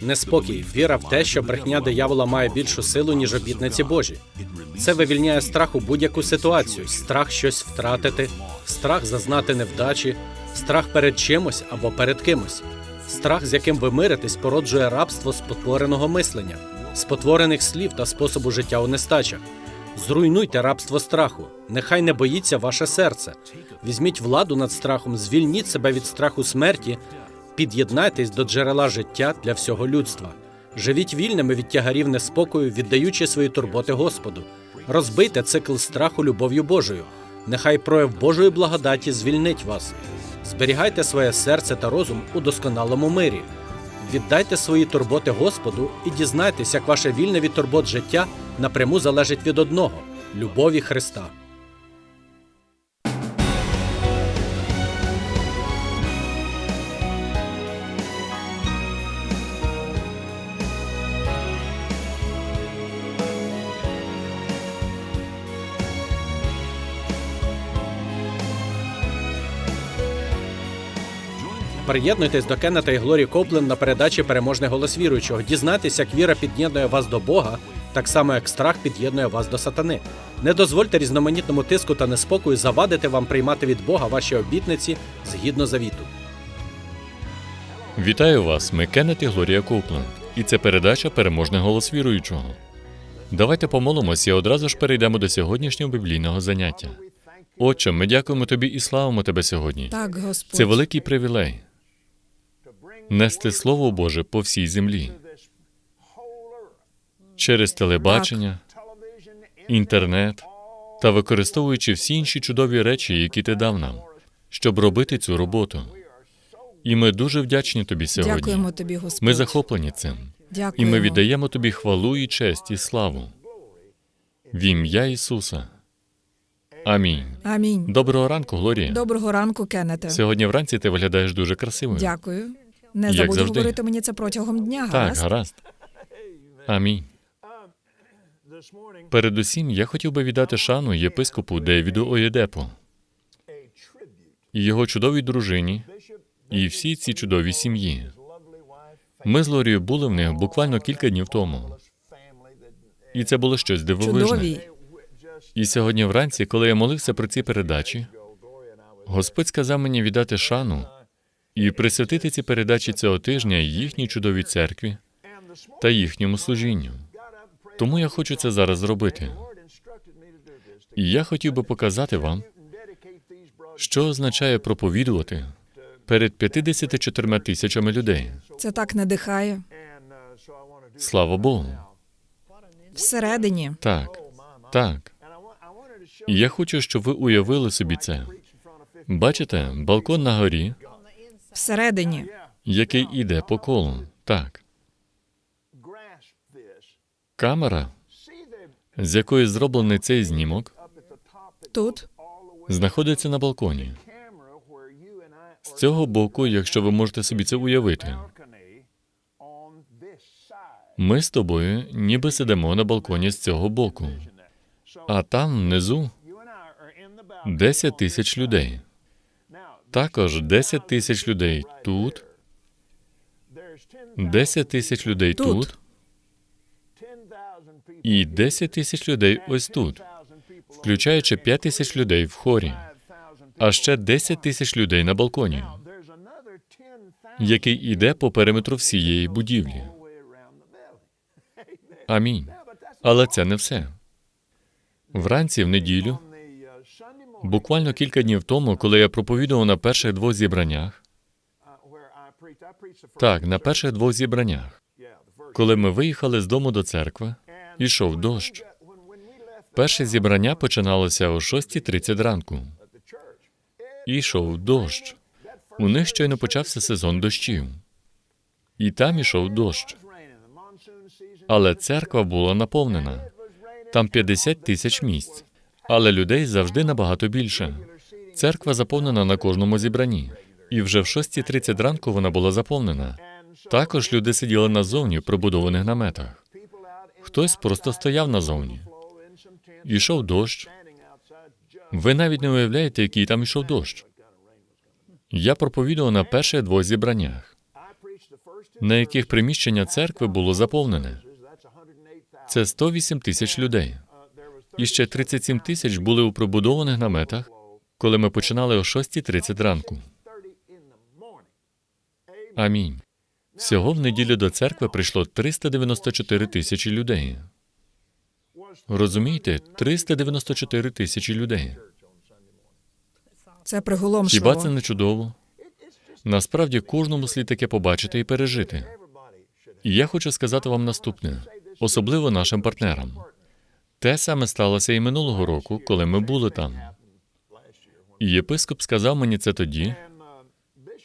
Неспокій, віра в те, що брехня диявола має більшу силу, ніж обітниці Божі. Це вивільняє страх у будь-яку ситуацію, страх щось втратити, страх зазнати невдачі, страх перед чимось або перед кимось. Страх, з яким ви миритесь, породжує рабство спотвореного мислення, спотворених слів та способу життя у нестачах. Зруйнуйте рабство страху. Нехай не боїться ваше серце. Візьміть владу над страхом, звільніть себе від страху смерті, під'єднайтесь до джерела життя для всього людства. Живіть вільними від тягарів неспокою, віддаючи свої турботи Господу. Розбийте цикл страху любов'ю Божою. Нехай прояв Божої благодаті звільнить вас. Зберігайте своє серце та розум у досконалому мирі. Віддайте свої турботи Господу і дізнайтесь, як ваше вільне від турбот життя напряму залежить від одного любові Христа. Приєднуйтесь до Кеннета і Глорі Коплен на передачі Переможний голос віруючого. Дізнайтесь, як віра під'єднує вас до Бога, так само як страх під'єднує вас до сатани. Не дозвольте різноманітному тиску та неспокою завадити вам приймати від Бога ваші обітниці згідно завіту. Вітаю вас, ми Кеннет і Глорія Коупленд, і це передача Переможний голос віруючого. Давайте помолимось і одразу ж перейдемо до сьогоднішнього біблійного заняття. Отче, ми дякуємо тобі і славимо тебе сьогодні. Так, Господь. Це великий привілей нести Слово Боже по всій землі через телебачення, інтернет та використовуючи всі інші чудові речі, які ти дав нам, щоб робити цю роботу. І ми дуже вдячні тобі сьогодні. Дякуємо тобі, Господь. Ми захоплені цим. І ми віддаємо тобі хвалу і честь і славу. В ім'я Ісуса. Амінь. Амінь. Доброго ранку, Глорія. Доброго ранку, Кеннете. Сьогодні вранці ти виглядаєш дуже красивою. Дякую. Не забудь завжди. говорити мені це протягом дня, Так, гаразд? гаразд. Амінь. Передусім, я хотів би віддати шану єпископу Девіду Оєдепу і його чудовій дружині, і всій цій чудовій сім'ї. Ми з Лорією були в них буквально кілька днів тому. І це було щось дивовижне. Чудові. І сьогодні вранці, коли я молився про ці передачі, Господь сказав мені віддати шану і присвятити ці передачі цього тижня їхній чудовій церкві та їхньому служінню. Тому я хочу це зараз зробити. І я хотів би показати вам, що означає проповідувати перед 54 тисячами людей. Це так надихає. Слава Богу. Всередині. Так, так. І я хочу, щоб ви уявили собі це. Бачите, балкон на горі, Всередині. який іде по колу. Так. Камера, з якої зроблений цей знімок, Тут. знаходиться на балконі. З цього боку, якщо ви можете собі це уявити, ми з тобою ніби сидимо на балконі з цього боку, а там внизу 10 тисяч людей. Також 10 тисяч людей тут, 10 тисяч людей Тут. тут і 10 тисяч людей ось тут, включаючи 5 тисяч людей в хорі, а ще 10 тисяч людей на балконі, який іде по периметру всієї будівлі. Амінь. Але це не все. Вранці в неділю, буквально кілька днів тому, коли я проповідував на перших двох зібраннях, так, на перших двох зібраннях, коли ми виїхали з дому до церкви, ішов дощ. Перше зібрання починалося о 6.30 ранку. І йшов дощ. У них щойно почався сезон дощів. І там ішов дощ. Але церква була наповнена. Там 50 тисяч місць. Але людей завжди набагато більше. Церква заповнена на кожному зібранні. І вже в 6.30 ранку вона була заповнена. Також люди сиділи назовні в прибудованих наметах. Хтось просто стояв назовні. Ішов дощ. Ви навіть не уявляєте, який там ішов дощ. Я проповідував на перших двох зібраннях. на яких приміщення церкви було заповнене. Це 108 тисяч людей. І ще 37 тисяч були у пробудованих наметах, коли ми починали о 6.30 ранку. Амінь. Всього в неділю до церкви прийшло 394 тисячі людей. Розумієте, 394 тисячі людей. Це приголомшливо. Хіба це не чудово? Насправді кожному слід таке побачити і пережити. І я хочу сказати вам наступне, особливо нашим партнерам. Те саме сталося і минулого року, коли ми були там. І єпископ сказав мені це тоді,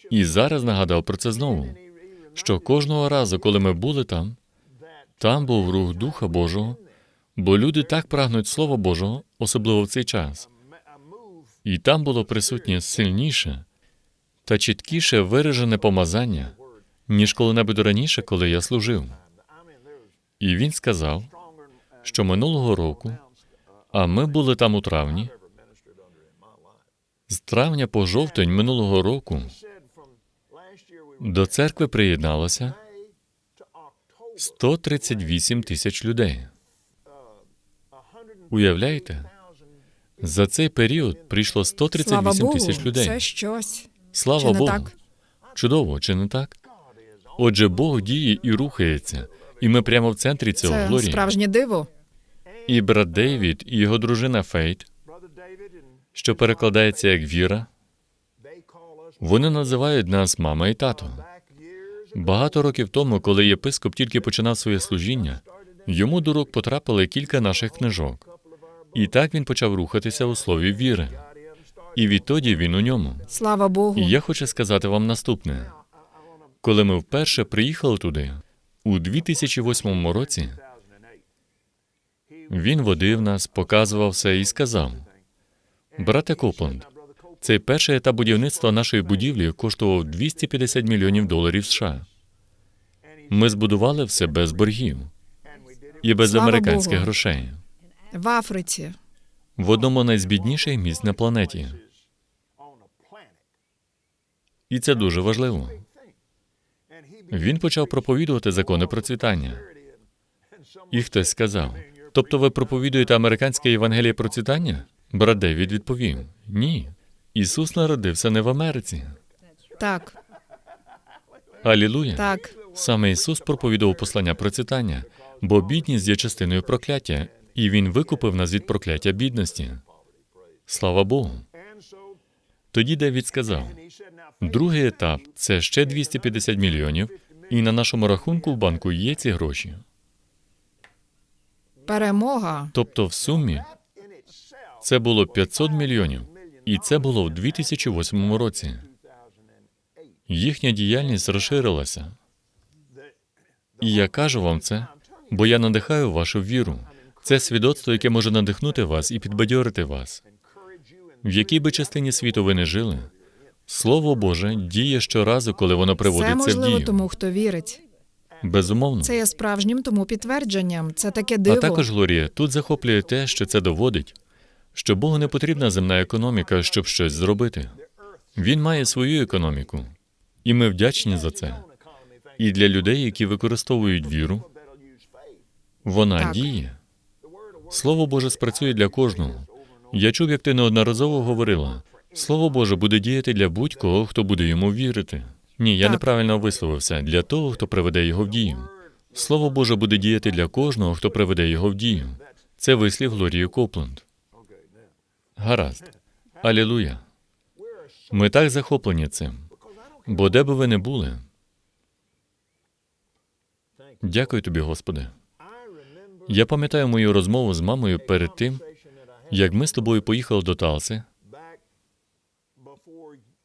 і зараз нагадав про це знову. Що кожного разу, коли ми були там, там був рух Духа Божого, бо люди так прагнуть Слова Божого, особливо в цей час. І там було присутнє сильніше та чіткіше виражене помазання, ніж коли-небудь раніше, коли я служив. І він сказав, що минулого року, а ми були там у травні, з травня по жовтень минулого року до церкви приєдналося 138 тисяч людей. Уявляєте? За цей період прийшло Слава 138 Богу, тисяч людей. це щось. Слава Чи не Богу. так? Чудово, чи не так? Отже, Бог діє і рухається, і ми прямо в центрі цього Це глорії. справжнє диво. І брат Дейвід, і його дружина Фейт, що перекладається як віра, вони називають нас мама і тато. Багато років тому, коли єпископ тільки починав своє служіння, йому до рук потрапили кілька наших книжок. І так він почав рухатися у слові віри. І відтоді він у ньому. Слава Богу. І я хочу сказати вам наступне: коли ми вперше приїхали туди, у 2008 році, він водив нас, показував все і сказав: Брате Копланд, цей перший етап будівництва нашої будівлі коштував 250 мільйонів доларів США. Ми збудували все без боргів і без Слава американських Богу. грошей В Африці. в одному найзбідніших місць на планеті. І це дуже важливо. Він почав проповідувати закони процвітання. І хтось сказав: тобто ви проповідуєте американське Євангеліє процвітання? Брат Девід відповів: Ні. Ісус народився не в Америці. Так, Алілуя. так. Саме Ісус проповідував послання процвітання, бо бідність є частиною прокляття, і Він викупив нас від прокляття бідності. Слава Богу. Тоді Девід сказав: другий етап це ще 250 мільйонів, і на нашому рахунку в банку є ці гроші. Перемога. Тобто, в сумі це було 500 мільйонів, і це було в 2008 році. Їхня діяльність розширилася. І я кажу вам це, бо я надихаю вашу віру. Це свідоцтво, яке може надихнути вас і підбадьорити вас. В якій би частині світу ви не жили, Слово Боже діє щоразу, коли воно Це приводиться в дію. тому, хто вірить. Безумовно. Це є справжнім тому підтвердженням. Це таке диво. А також, Глорія, тут захоплює те, що це доводить, що Богу не потрібна земна економіка, щоб щось зробити. Він має свою економіку, і ми вдячні за це. І для людей, які використовують віру, вона Так. діє. Слово Боже спрацює для кожного. Я чув, як ти неодноразово говорила. Слово Боже буде діяти для будь-кого, хто буде йому вірити. Ні, я Так. неправильно висловився для того, хто приведе його в дію. Слово Боже буде діяти для кожного, хто приведе його в дію. Це вислів Глорії Копленд. Гаразд. Алілуя. Ми так захоплені цим. Бо де би ви не були. Дякую тобі, Господи. Я пам'ятаю мою розмову з мамою перед тим, як ми з тобою поїхали до Талси,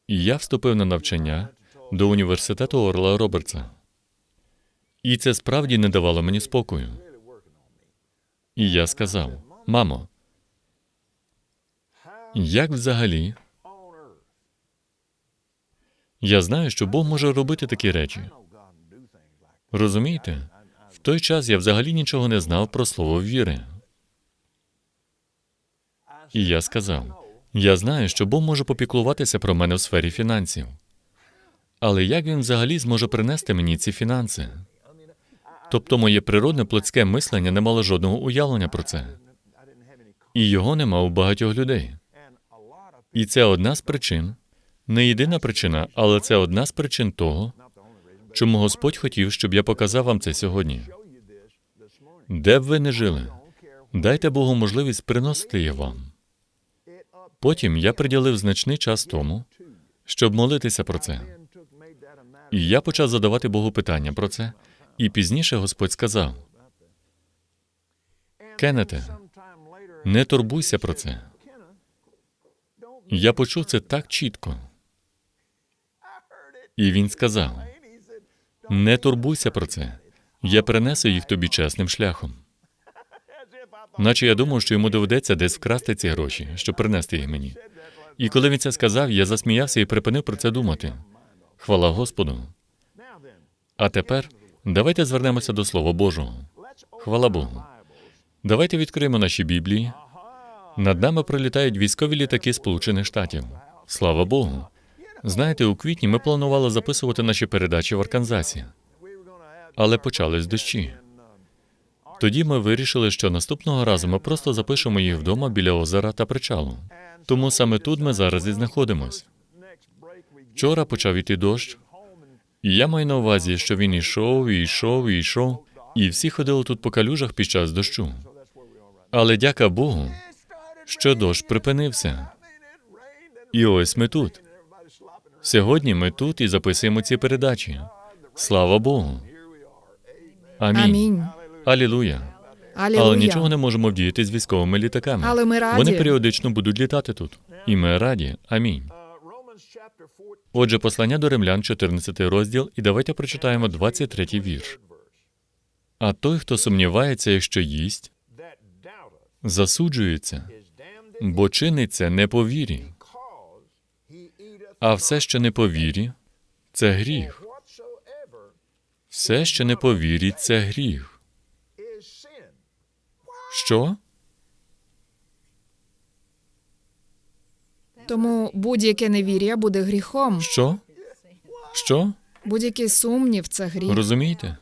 і я вступив на навчання до університету Орла Робертса. І це справді не давало мені спокою. І я сказав: мамо, як взагалі? Я знаю, що Бог може робити такі речі. Розумієте? В той час я взагалі нічого не знав про слово віри. І я сказав: я знаю, що Бог може попіклуватися про мене в сфері фінансів. Але як він взагалі зможе принести мені ці фінанси? Тобто моє природне плотське мислення не мало жодного уявлення про це. І його нема у багатьох людей. І це одна з причин, не єдина причина, але це одна з причин того, чому Господь хотів, щоб я показав вам це сьогодні. Де б ви не жили, дайте Богу можливість приносити її вам. Потім я приділив значний час тому, щоб молитися про це. І я почав задавати Богу питання про це, і пізніше Господь сказав: Кеннете, не турбуйся про це. Я почув це так чітко. І він сказав: Не турбуйся про це. Я принесу їх тобі чесним шляхом. Наче я думав, що йому доведеться десь вкрасти ці гроші, щоб принести їх мені. І коли він це сказав, я засміявся і припинив про це думати. Хвала Господу. А тепер давайте звернемося до Слова Божого. Хвала Богу. Давайте відкриємо наші Біблії. Над нами пролітають військові літаки Сполучених Штатів. Слава Богу. Знаєте, у квітні ми планували записувати наші передачі в Арканзасі, але почались дощі. Тоді ми вирішили, що наступного разу ми просто запишемо їх вдома біля озера та причалу. Тому саме тут ми зараз і знаходимось. Вчора почав іти дощ, і я маю на увазі, що він ішов, і йшов, і йшов, і всі ходили тут по калюжах під час дощу. Але дяка Богу, що дощ припинився. І ось ми тут. Сьогодні ми тут і записуємо ці передачі. Слава Богу. Амінь. Амінь. Алілуя. Алілуя. Але нічого не можемо вдіяти з військовими літаками. Але ми раді. Вони періодично будуть літати тут. І ми раді. Амінь. Отже, послання до римлян, 14 розділ, і давайте прочитаємо 23 вірш. А той, хто сумнівається, якщо їсть, засуджується, бо чиниться не по вірі. А все, що не по вірі, це гріх. Все, що не по вірі, це гріх. Що? Тому будь-яке невір'я буде гріхом. Що? Що? Будь-який сумнів це гріх. Розумієте?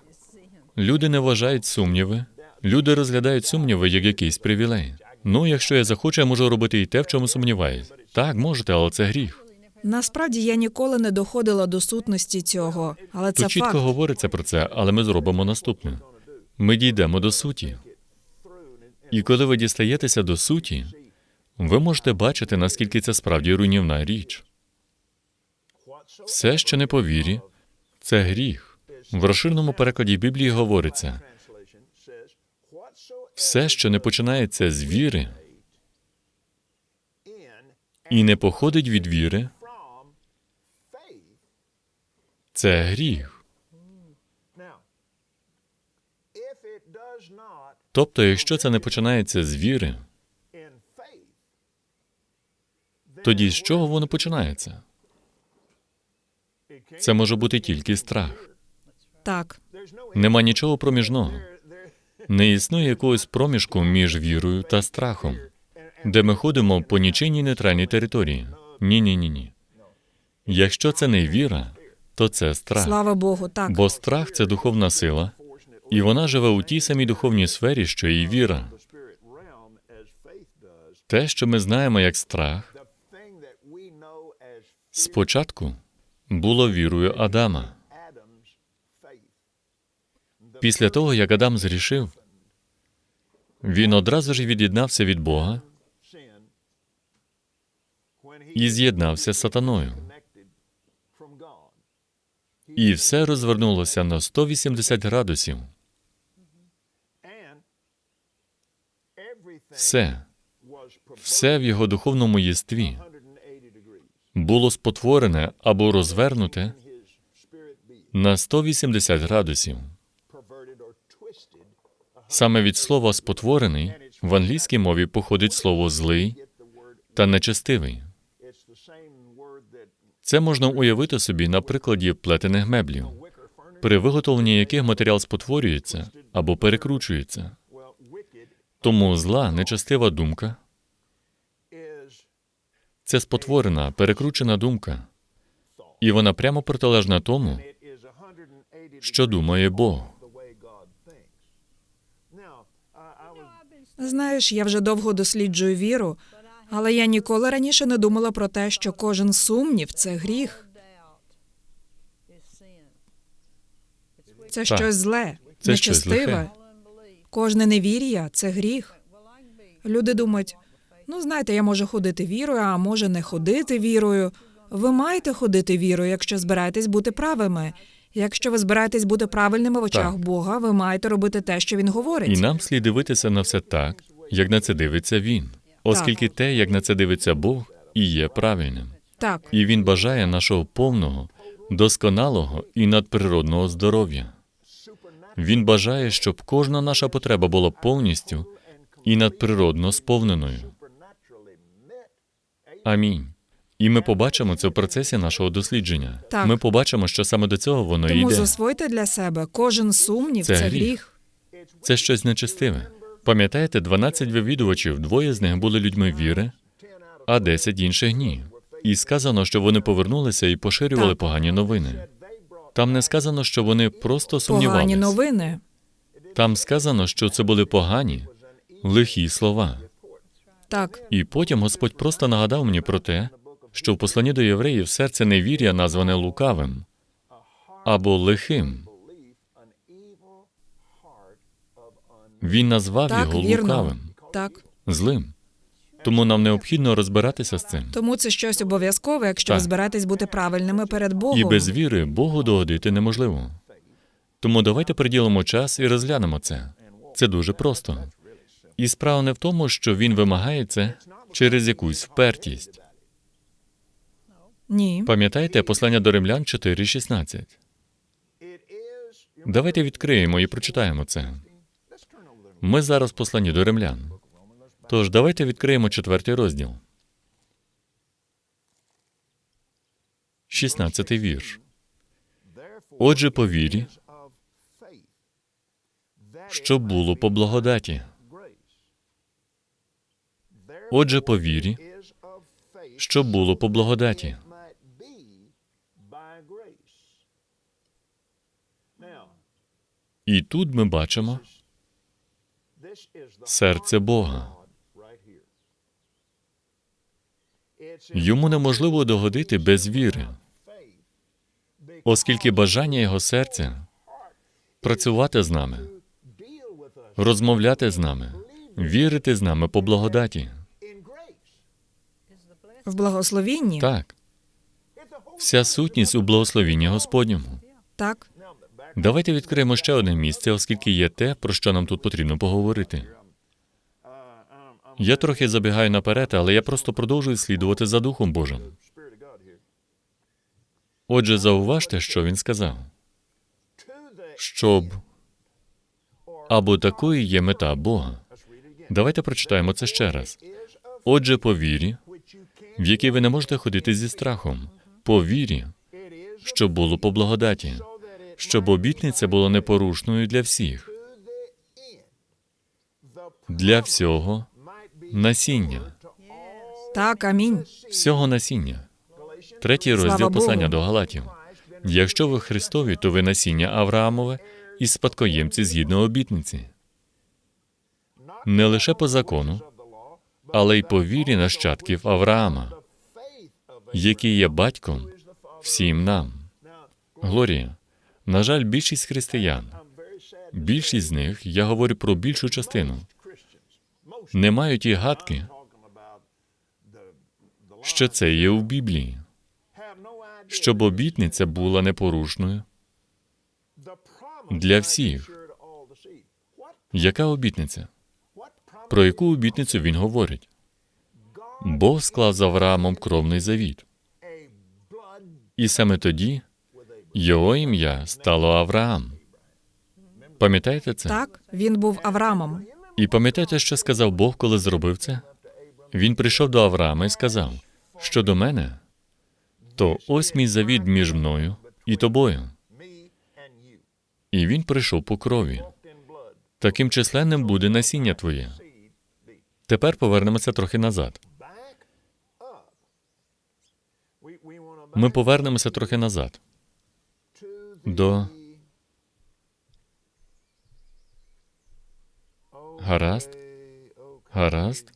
Люди не вважають сумніви. Люди розглядають сумніви як якийсь привілей. Ну, якщо я захочу, я можу робити і те, в чому сумніваюсь. Так, можете, але це гріх. Насправді я ніколи не доходила до сутності цього, але це Тут чітко факт. говориться про це, але ми зробимо наступне. Ми дійдемо до суті. І коли ви дістаєтеся до суті, ви можете бачити, наскільки це справді руйнівна річ. Все, що не по вірі, це гріх. В розширеному перекладі Біблії говориться: все, що не починається з віри і не походить від віри, це гріх. Тобто, якщо це не починається з віри, тоді з чого воно починається? Це може бути тільки страх. Так. Нема нічого проміжного. Не існує якогось проміжку між вірою та страхом, де ми ходимо по нічийній нейтральній території. Ні, ні, ні, ні. Якщо це не віра, то це страх. Слава Богу, так. Бо страх це духовна сила, і вона живе у тій самій духовній сфері, що і віра. Те, що ми знаємо як страх, спочатку було вірою Адама. Після того, як Адам зрішив, він одразу ж від'єднався від Бога і з'єднався з сатаною. І все розвернулося на 180 градусів. Все, все в його духовному єстві було спотворене або розвернуте на 180 градусів. Саме від слова спотворений в англійській мові походить слово злий та нечестивий. Це можна уявити собі на прикладі плетених меблів, при виготовленні яких матеріал спотворюється або перекручується. Тому зла, нечестива думка це спотворена, перекручена думка. І вона прямо протилежна тому, що думає Бог. Знаєш, я вже довго досліджую віру, але я ніколи раніше не думала про те, що кожен сумнів це гріх, це Так. щось зле, Це нечестиве. Кожне невір'я це гріх. Люди думають: ну знаєте, я можу ходити вірою, а може не ходити вірою. Ви маєте ходити вірою, якщо збираєтесь бути правими. Якщо ви збираєтесь бути правильними в очах Так. Бога, ви маєте робити те, що він говорить. І нам слід дивитися на все так, як на це дивиться він, оскільки те, як на це дивиться Бог, і є правильним. Так, І він бажає нашого повного, досконалого і надприродного здоров'я. Він бажає, щоб кожна наша потреба була повністю і надприродно сповненою. Амінь. І ми побачимо це в процесі нашого дослідження. Так. Ми побачимо, що саме до цього воно тому йде. засвойте для себе кожен сумнів Це це, гріх. гріх. Це щось нечестиве. Пам'ятаєте, 12 вивідувачів, двоє з них були людьми віри, а 10 інших ні. І сказано, що вони повернулися і поширювали Так. погані новини. Там не сказано, що вони просто Погані новини. Там сказано, що це були погані, лихі слова. Так, І потім Господь просто нагадав мені про те, що в посланні до євреїв серце невір'я назване лукавим або лихим. Він назвав так, його вірно. лукавим, Так. злим. Тому нам необхідно розбиратися з цим. Тому це щось обов'язкове, якщо ви збираєтесь бути правильними перед Богом. І без віри Богу догодити неможливо. Тому давайте приділимо час і розглянемо це. Це дуже просто. І справа не в тому, що він вимагає це через якусь впертість. Ні. Пам'ятаєте послання до римлян 4.16? Давайте відкриємо і прочитаємо це. Ми зараз в посланні до римлян. Тож давайте відкриємо четвертий розділ. 16 вірш. Отже, по вірі, що було по благодаті. Отже, по вірі, що було по благодаті. І тут ми бачимо серце Бога. Йому неможливо догодити без віри, оскільки бажання його серця працювати з нами, розмовляти з нами, вірити з нами по благодаті. В благословінні. Так, вся сутність у благословінні Господньому. Так. Давайте відкриємо ще одне місце, оскільки є те, про що нам тут потрібно поговорити. Я трохи забігаю наперед, але я просто продовжую слідувати за Духом Божим. Отже, зауважте, що він сказав. Щоб або такою є мета Бога. Давайте прочитаємо це ще раз. Отже, по вірі, в якій ви не можете ходити зі страхом, по вірі, що було по благодаті, щоб обітниця була непорушною для всіх, для всього насіння, Так, амінь. всього насіння. Третій Слава розділ Богу. послання до Галатів. Якщо ви Христові, то ви насіння Авраамове і спадкоємці згідно обітниці. Не лише по закону, але й по вірі нащадків Авраама, який є батьком всім нам. Глорія, на жаль, більшість християн, більшість з них, я говорю про більшу частину, не мають і гадки, що це є у Біблії, щоб обітниця була непорушною для всіх. Яка обітниця? Про яку обітницю він говорить? Бог склав з Авраамом кровний завіт. І саме тоді його ім'я стало Авраам. Пам'ятаєте це? Так, він був Авраамом. І пам'ятаєте, що сказав Бог, коли зробив це? Він прийшов до Авраама і сказав: що до мене, то ось мій завіт між мною і тобою. І він прийшов по крові. Таким численним буде насіння твоє. Тепер повернемося трохи назад. Ми повернемося трохи назад. До гаразд, гаразд.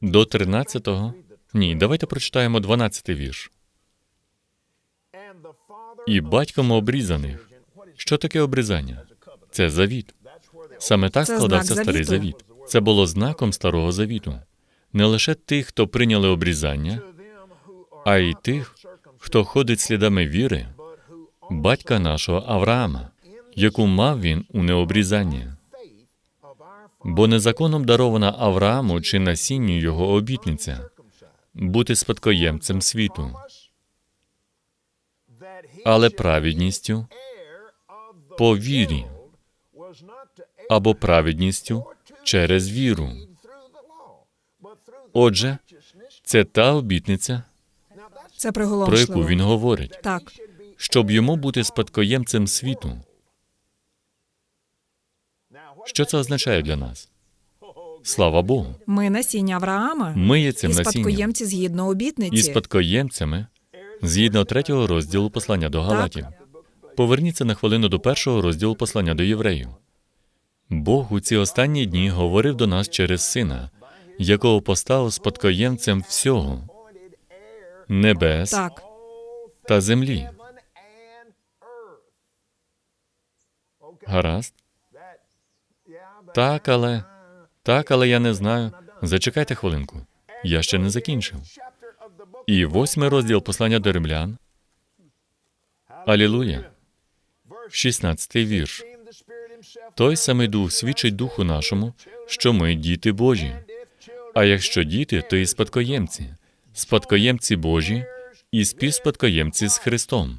До 13-го. Ні, давайте прочитаємо 12-й вірш. І батьком обрізаних. Що таке обрізання? Це завіт. Саме так Це складався знак старий завіту. завіт. Це було знаком старого завіту. Не лише тих, хто прийняли обрізання, а й тих, хто ходить слідами віри, батька нашого Авраама, яку мав він у необрізанні. Бо незаконом дарована Аврааму чи насінню його обітниця бути спадкоємцем світу, але праведністю по вірі або праведністю через віру. Отже, це та обітниця, Це про яку він говорить, Так, щоб йому бути спадкоємцем світу. Що це означає для нас? Слава Богу, ми насіння Авраама ми є цим і насінням спадкоємці згідно обітниці. і спадкоємцями згідно третього розділу послання до Галатів. Поверніться на хвилину до першого розділу послання до євреїв. Бог у ці останні дні говорив до нас через сина, якого поставив спадкоємцем всього небес Так, та землі. Гаразд? Так, але так, але я не знаю. Зачекайте хвилинку. Я ще не закінчив. І восьмий розділ послання до римлян. Алілуя. 16 вірш. Той самий дух свідчить духу нашому, що ми діти Божі. А якщо діти, то і спадкоємці, спадкоємці Божі і співспадкоємці з Христом.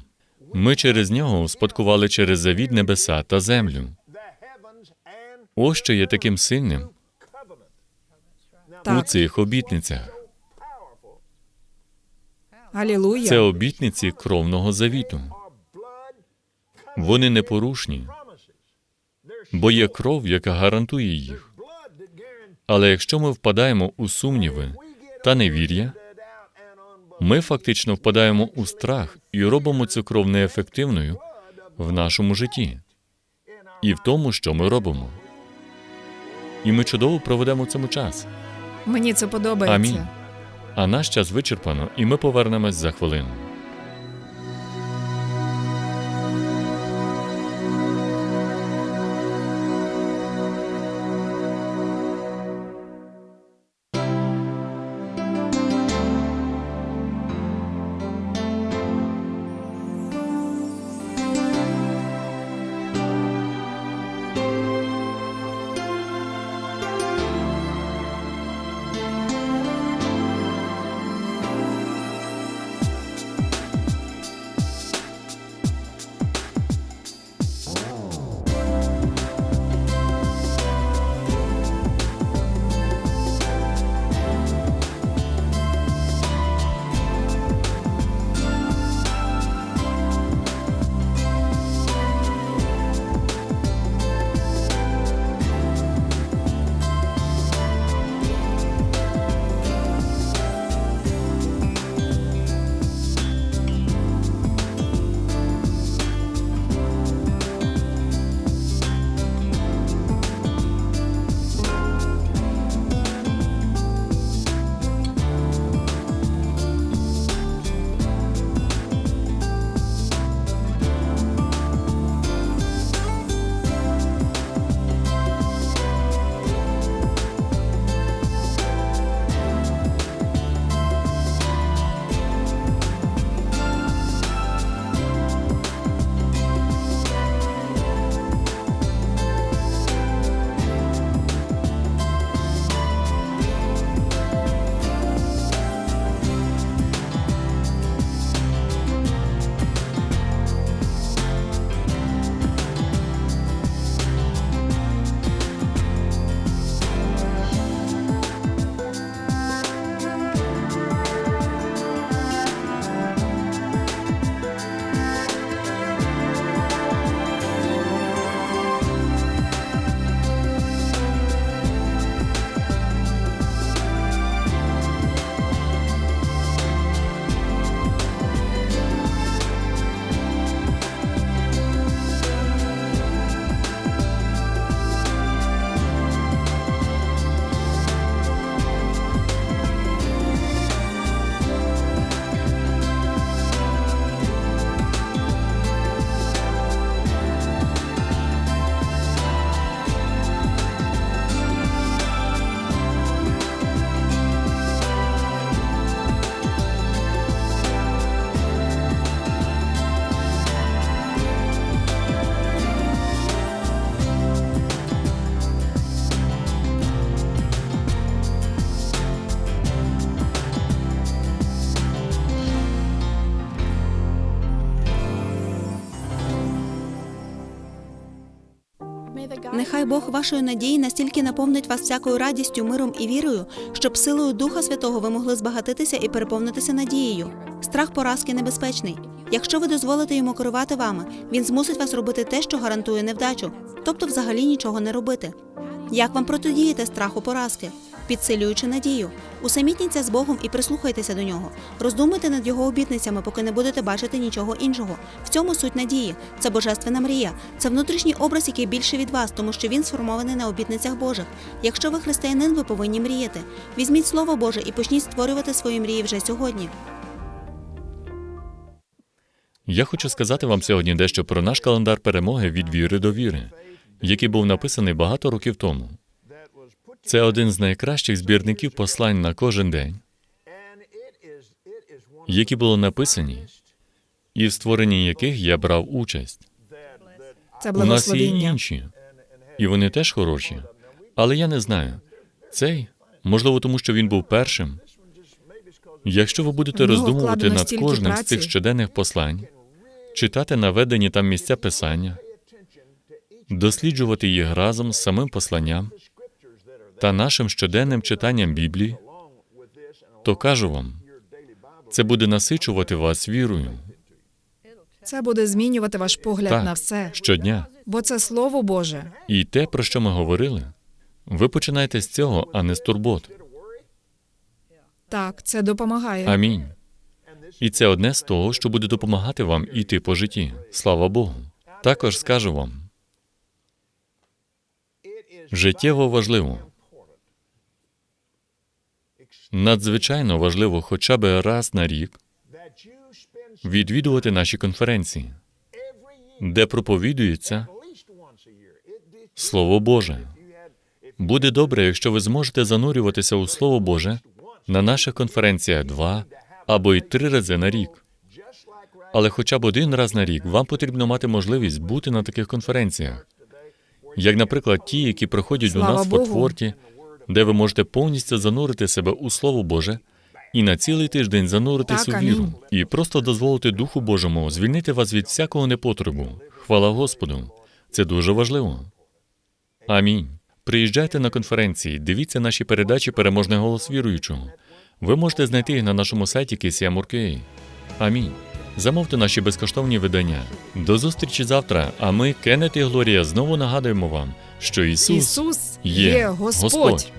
Ми через нього успадкували через завід небеса та землю. Ось що є таким сильним у цих обітницях. Алілуя. Це обітниці кровного завіту. Вони непорушні, бо є кров, яка гарантує їх. Але якщо ми впадаємо у сумніви та невір'я, ми фактично впадаємо у страх і робимо цю кров неефективною в нашому житті і в тому, що ми робимо. І ми чудово проведемо в цьому час. Мені це подобається. Амінь. А наш час вичерпано, і ми повернемось за хвилину. Бог вашої надії настільки наповнить вас всякою радістю, миром і вірою, щоб силою Духа Святого ви могли збагатитися і переповнитися надією. Страх поразки небезпечний. Якщо ви дозволите йому керувати вами, він змусить вас робити те, що гарантує невдачу, тобто взагалі нічого не робити. Як вам протидіяти страху поразки? Підсилюючи надію, усамітніться з Богом і прислухайтеся до нього. Роздумуйте над його обітницями, поки не будете бачити нічого іншого. В цьому суть надії. Це божественна мрія. Це внутрішній образ, який більше від вас, тому що він сформований на обітницях Божих. Якщо ви християнин, ви повинні мріяти. Візьміть слово Боже і почніть створювати свої мрії вже сьогодні. Я хочу сказати вам сьогодні дещо про наш календар перемоги від віри до віри, який був написаний багато років тому. Це один з найкращих збірників послань на кожен день, які були написані, і в створенні яких я брав участь. Це У нас є і інші, і вони теж хороші. Але я не знаю. Цей, можливо, тому що він був першим. Якщо ви будете роздумувати над кожним з цих щоденних послань, читати наведені там місця писання, досліджувати їх разом з самим посланням та нашим щоденним читанням Біблії, то кажу вам, це буде насичувати вас вірою Це буде змінювати ваш погляд Так. на все, щодня. бо це слово Боже. І те, про що ми говорили, ви починаєте з цього, а не з турбот. Так, це допомагає. Амінь. І це одне з того, що буде допомагати вам іти по житті. Слава Богу. Також скажу вам, життєво важливо, надзвичайно важливо хоча б раз на рік відвідувати наші конференції, де проповідується Слово Боже. Буде добре, якщо ви зможете занурюватися у Слово Боже на наших конференціях два або й три рази на рік. Але хоча б один раз на рік вам потрібно мати можливість бути на таких конференціях, як, наприклад, ті, які проходять у Слава нас в. Фортфорті, де ви можете повністю занурити себе у Слово Боже і на цілий тиждень зануритись Так, у віру і просто дозволити Духу Божому звільнити вас від всякого непотребу. Хвала Господу. Це дуже важливо. Амінь. Приїжджайте на конференції, дивіться наші передачі Переможний голос віруючого. Ви можете знайти їх на нашому сайті KCM.org.ua. Амінь. Замовте наші безкоштовні видання. До зустрічі завтра. А ми, Кеннет і Глорія, знову нагадуємо вам, що Ісус, Ісус є є Господь. Господь.